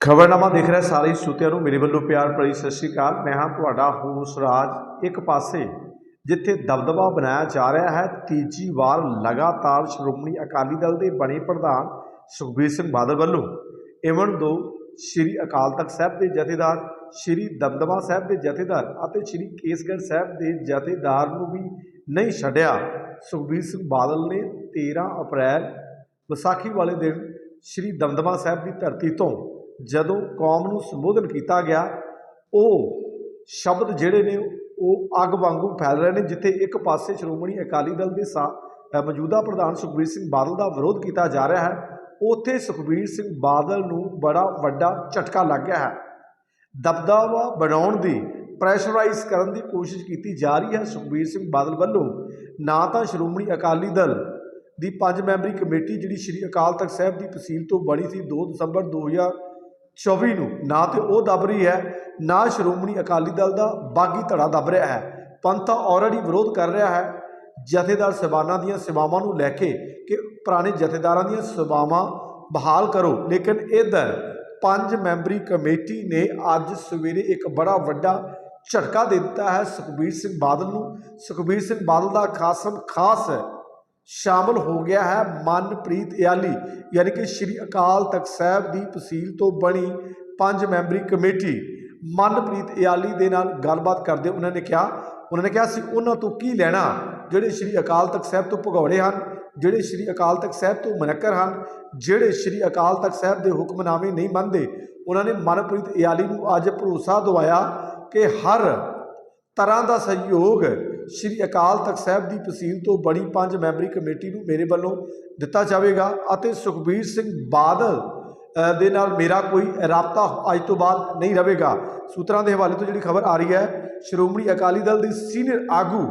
ਖਬਰਨਾਮਾ ਦੇਖ ਰਿਹਾ ਸਾਰੇ ਸਰੋਤਿਆਂ ਨੂੰ। ਮੇਰੇ ਵੱਲੋਂ ਪਿਆਰ ਭਰੀ ਸਤਿ ਸ਼੍ਰੀ ਅਕਾਲ। ਮੈਂ ਹਾਂ ਤੁਹਾਡਾ ਹੋਸ ਰਾਜ। ਇੱਕ ਪਾਸੇ ਜਿੱਥੇ ਦਬਦਬਾ ਬਣਾਇਆ ਜਾ ਰਿਹਾ ਹੈ, ਤੀਜੀ ਵਾਰ ਲਗਾਤਾਰ ਸ਼੍ਰੋਮਣੀ ਅਕਾਲੀ ਦਲ ਦੇ ਬਣੇ ਪ੍ਰਧਾਨ ਸੁਖਬੀਰ ਸਿੰਘ ਬਾਦਲ ਵੱਲੋਂ ਇਵਨ ਦੋ ਸ਼੍ਰੀ ਅਕਾਲ ਤਖਤ ਸਾਹਿਬ ਦੇ ਜਥੇਦਾਰ, ਸ਼੍ਰੀ ਦਮਦਮਾ ਸਾਹਿਬ ਦੇ ਜਥੇਦਾਰ ਅਤੇ ਸ਼੍ਰੀ ਕੇਸਗੜ੍ਹ ਸਾਹਿਬ ਦੇ ਜਥੇਦਾਰ ਨੂੰ ਵੀ ਨਹੀਂ ਛੱਡਿਆ। ਸੁਖਬੀਰ ਸਿੰਘ ਬਾਦਲ ਨੇ 13 ਅਪ੍ਰੈਲ, ਵਿਸਾਖੀ ਵਾਲੇ ਦਿਨ ਸ਼੍ਰੀ ਦਮਦਮਾ ਸਾਹਿਬ ਦੀ ਧਰਤੀ ਤੋਂ ਜਦੋਂ ਕੌਮ ਨੂੰ ਸੰਬੋਧਨ ਕੀਤਾ ਗਿਆ, ਉਹ ਸ਼ਬਦ ਜਿਹੜੇ ਨੇ, ਉਹ ਅੱਗ ਵਾਂਗੂ ਫੈਲ ਰਹੇ ਨੇ, ਜਿੱਥੇ ਇੱਕ ਪਾਸੇ ਸ਼੍ਰੋਮਣੀ ਅਕਾਲੀ ਦਲ ਦੇ ਸਾ ਮੌਜੂਦਾ ਪ੍ਰਧਾਨ ਸੁਖਬੀਰ ਸਿੰਘ ਬਾਦਲ ਦਾ ਵਿਰੋਧ ਕੀਤਾ ਜਾ ਰਿਹਾ ਹੈ, ਉੱਥੇ ਸੁਖਬੀਰ ਸਿੰਘ ਬਾਦਲ ਨੂੰ ਬੜਾ ਵੱਡਾ ਝਟਕਾ ਲੱਗ ਗਿਆ ਹੈ। ਦਬਦਬਾ ਬਣਾਉਣ ਦੀ ਪ੍ਰੈਸ਼ਰਾਈਜ਼ ਕਰਨ ਦੀ ਕੋਸ਼ਿਸ਼ ਕੀਤੀ ਜਾ ਰਹੀ ਹੈ ਸੁਖਬੀਰ ਸਿੰਘ ਬਾਦਲ ਵੱਲੋਂ। ਨਾ ਤਾਂ ਸ਼੍ਰੋਮਣੀ ਅਕਾਲੀ ਦਲ ਦੀ ਪੰਜ ਮੈਂਬਰੀ ਕਮੇਟੀ ਜਿਹੜੀ ਸ਼੍ਰੀ ਅਕਾਲ ਤਖਤ ਸਾਹਿਬ ਦੀ ਤਹਿਸੀਲ ਤੋਂ ਬਣੀ ਸੀ 2 ਦਸੰਬਰ 2024 ਨੂੰ। ਨਾ ਤੇ ਉਹ ਦੱਬ ਰਹੀ ਹੈ, ਨਾ ਸ਼੍ਰੋਮਣੀ ਅਕਾਲੀ ਦਲ ਦਾ ਬਾਗੀ ਧੜਾ ਦੱਬ ਰਿਹਾ ਹੈ। ਪੰਥ ਆਲਰੇਡੀ ਵਿਰੋਧ ਕਰ ਰਿਹਾ ਹੈ। ਜਥੇਦਾਰ ਸਬਾਨਾਂ ਦੀਆਂ ਸੇਵਾਵਾਂ ਨੂੰ ਲੈ ਕੇ ਕਿ ਪੁਰਾਣੇ ਜਥੇਦਾਰਾਂ ਦੀਆਂ ਸੇਵਾਵਾਂ ਬਹਾਲ ਕਰੋ। ਲੇਕਿਨ ਇਧਰ ਪੰਜ ਮੈਂਬਰੀ ਕਮੇਟੀ ਨੇ ਅੱਜ ਸਵੇਰੇ ਇੱਕ ਬੜਾ ਵੱਡਾ ਝਟਕਾ ਦੇ ਦਿੱਤਾ ਹੈ ਸੁਖਬੀਰ ਸਿੰਘ ਬਾਦਲ ਨੂੰ। ਸੁਖਬੀਰ ਸਿੰਘ ਬਾਦਲ ਦਾ ਖਾਸਮ ਖਾਸ ਸ਼ਾਮਲ ਹੋ ਗਿਆ ਹੈ ਮਨਪ੍ਰੀਤ ਇਆਲੀ, ਯਾਨੀ ਕਿ ਸ਼੍ਰੀ ਅਕਾਲ ਤਖਤ ਸਾਹਿਬ ਦੀ ਤਹਿਸੀਲ ਤੋਂ ਬਣੀ ਪੰਜ ਮੈਂਬਰੀ ਕਮੇਟੀ। ਮਨਪ੍ਰੀਤ ਇਆਲੀ ਦੇ ਨਾਲ ਗੱਲਬਾਤ ਕਰਦੇ ਉਹਨਾਂ ਨੇ ਕਿਹਾ, ਉਹਨਾਂ ਨੇ ਕਿਹਾ ਸੀ, ਉਹਨਾਂ ਤੋਂ ਕੀ ਲੈਣਾ? ਜਿਹੜੇ ਸ਼੍ਰੀ ਅਕਾਲ ਤਖਤ ਸਾਹਿਬ ਤੋਂ ਭਗੌੜੇ ਹਨ, ਜਿਹੜੇ ਸ਼੍ਰੀ ਅਕਾਲ ਤਖਤ ਸਾਹਿਬ ਤੋਂ ਮਨਕਰ ਹਨ, ਜਿਹੜੇ ਸ਼੍ਰੀ ਅਕਾਲ ਤਖਤ ਸਾਹਿਬ ਦੇ ਹੁਕਮਨਾਮੇ ਨਹੀਂ ਮੰਨਦੇ, ਉਹਨਾਂ ਨੇ ਮਨਪ੍ਰੀਤ ਇਆਲੀ ਨੂੰ ਅੱਜ ਭਰੋਸਾ ਦਿਵਾਇਆ ਕਿ ਹਰ ਤਰ੍ਹਾਂ ਦਾ ਸਹਿਯੋਗ ਸ਼੍ਰੀ ਅਕਾਲ ਤਖਤ ਸਾਹਿਬ ਦੀ ਤਹਿਸੀਲ ਤੋਂ ਬਣੀ ਪੰਜ ਮੈਂਬਰੀ ਕਮੇਟੀ ਨੂੰ ਮੇਰੇ ਵੱਲੋਂ ਦਿੱਤਾ ਜਾਵੇਗਾ ਅਤੇ ਸੁਖਬੀਰ ਸਿੰਘ ਬਾਦਲ ਦੇ ਨਾਲ ਮੇਰਾ ਕੋਈ ਰਾਬਤਾ ਅੱਜ ਤੋਂ ਬਾਅਦ ਨਹੀਂ ਰਹੇਗਾ। ਸੂਤਰਾਂ ਦੇ ਹਵਾਲੇ ਤੋਂ ਜਿਹੜੀ ਖਬਰ ਆ ਰਹੀ ਹੈ, ਸ਼੍ਰੋਮਣੀ ਅਕਾਲੀ ਦਲ ਦੀ ਸੀਨੀਅਰ ਆਗੂ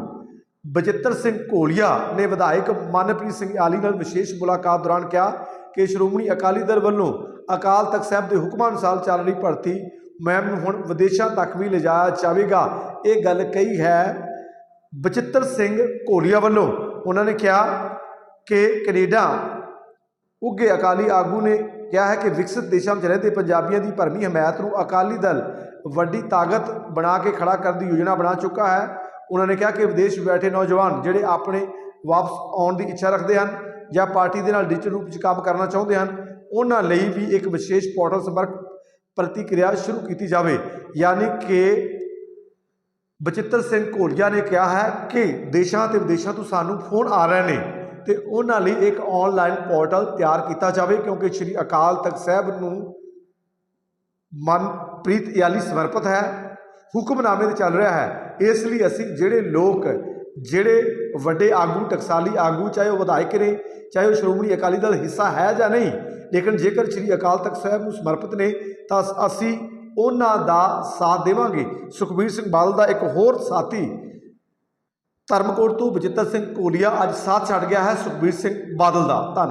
ਬਜਿੱਤਰ ਸਿੰਘ ਕੋਲੀਆ ਨੇ ਵਿਧਾਇਕ ਮਨਪ੍ਰੀਤ ਸਿੰਘ ਆਲੀ ਨਾਲ ਵਿਸ਼ੇਸ਼ ਮੁਲਾਕਾਤ ਦੌਰਾਨ ਕਿਹਾ ਕਿ ਸ਼੍ਰੋਮਣੀ ਅਕਾਲੀ ਦਲ ਵੱਲੋਂ ਅਕਾਲ ਤਖਤ ਸਾਹਿਬ ਦੇ ਹੁਕਮਾਂ ਅਨੁਸਾਰ ਚੱਲ ਰਹੀ ਭਰਤੀ ਮੁਹਿੰਮ ਨੂੰ ਹੁਣ ਵਿਦੇਸ਼ਾਂ ਤੱਕ ਵੀ ਲਿਜਾਇਆ ਜਾਵੇਗਾ। ਇਹ ਗੱਲ ਕਹੀ ਹੈ ਬਚਿੱਤਰ ਸਿੰਘ ਕੋਲੀਆ ਵੱਲੋਂ ਉਹਨਾਂ ਨੇ ਕਿਹਾ ਕਿ ਕੈਨੇਡਾ ਉੱਗੇ ਅਕਾਲੀ ਆਗੂ ਨੇ ਕਿਹਾ ਹੈ ਕਿ ਵਿਕਸਿਤ ਦੇਸ਼ਾਂ ਵਿੱਚ ਰਹਿੰਦੇ ਪੰਜਾਬੀਆਂ ਦੀ ਭਰਮੀ ਹਮਾਇਤ ਨੂੰ ਅਕਾਲੀ ਦਲ ਵੱਡੀ ਤਾਕਤ ਬਣਾ ਕੇ ਖੜਾ ਕਰਨ ਦੀ ਯੋਜਨਾ ਬਣਾ ਚੁੱਕਾ ਹੈ। ਉਹਨਾਂ ਨੇ ਕਿਹਾ ਕਿ ਵਿਦੇਸ਼ ਬੈਠੇ ਨੌਜਵਾਨ ਜਿਹੜੇ ਆਪਣੇ ਵਾਪਸ ਆਉਣ ਦੀ ਇੱਛਾ ਰੱਖਦੇ ਹਨ ਜਾਂ ਪਾਰਟੀ ਦੇ ਨਾਲ ਡਿਜੀਟਲ ਰੂਪ ਵਿੱਚ ਕੰਮ ਕਰਨਾ ਚਾਹੁੰਦੇ ਹਨ, ਉਹਨਾਂ ਲਈ ਵੀ ਇੱਕ ਵਿਸ਼ੇਸ਼ ਪੋਰਟਲ ਸੰਪਰਕ ਪ੍ਰਤੀਕਿਰਿਆ ਸ਼ੁਰੂ ਕੀਤੀ ਜਾਵੇ, ਯਾਨੀ ਕਿ ਬਚਿੱਤਰ ਸਿੰਘ ਘੋਲੀਆ ਨੇ ਕਿਹਾ ਹੈ ਕਿ ਦੇਸ਼ਾਂ ਤੇ ਵਿਦੇਸ਼ਾਂ ਤੋਂ ਸਾਨੂੰ ਫੋਨ ਆ ਰਹੇ ਨੇ ਤੇ ਉਹਨਾਂ ਲਈ ਇੱਕ ਆਨਲਾਈਨ ਪੋਰਟਲ ਤਿਆਰ ਕੀਤਾ ਜਾਵੇ ਕਿਉਂਕਿ ਸ੍ਰੀ ਅਕਾਲ ਤਖਤ ਸਾਹਿਬ ਨੂੰ ਮਨਪ੍ਰੀਤ ਇਆਲੀ ਸਮਰਪਿਤ ਹੈ, ਹੁਕਮਨਾਮੇ ਤੇ ਚੱਲ ਰਿਹਾ ਹੈ। ਇਸ ਲਈ ਅਸੀਂ ਜਿਹੜੇ ਲੋਕ, ਜਿਹੜੇ ਵੱਡੇ ਆਗੂ, ਟਕਸਾਲੀ ਆਗੂ, ਚਾਹੇ ਉਹ ਵਿਧਾਇਕ ਨੇ, ਚਾਹੇ ਉਹ ਸ਼੍ਰੋਮਣੀ ਅਕਾਲੀ ਦਲ ਹਿੱਸਾ ਹੈ ਜਾਂ ਨਹੀਂ, ਲੇਕਿਨ ਜੇਕਰ ਸ੍ਰੀ ਅਕਾਲ ਤਖਤ ਸਾਹਿਬ ਨੂੰ ਸਮਰਪਿਤ ਨੇ, ਤਾਂ ਅਸੀਂ ਉਹਨਾਂ ਦਾ ਸਾਥ ਦੇਵਾਂਗੇ। ਸੁਖਬੀਰ ਸਿੰਘ ਬਾਦਲ ਦਾ ਇੱਕ ਹੋਰ ਸਾਥੀ, ਧਰਮਕੋਟ ਤੋਂ ਬਜਿੱਤਰ ਸਿੰਘ ਕੋਲੀਆ ਅੱਜ ਸਾਥ ਛੱਡ ਗਿਆ ਹੈ ਸੁਖਬੀਰ ਸਿੰਘ ਬਾਦਲ ਦਾ। ਧੰਨਵਾਦ।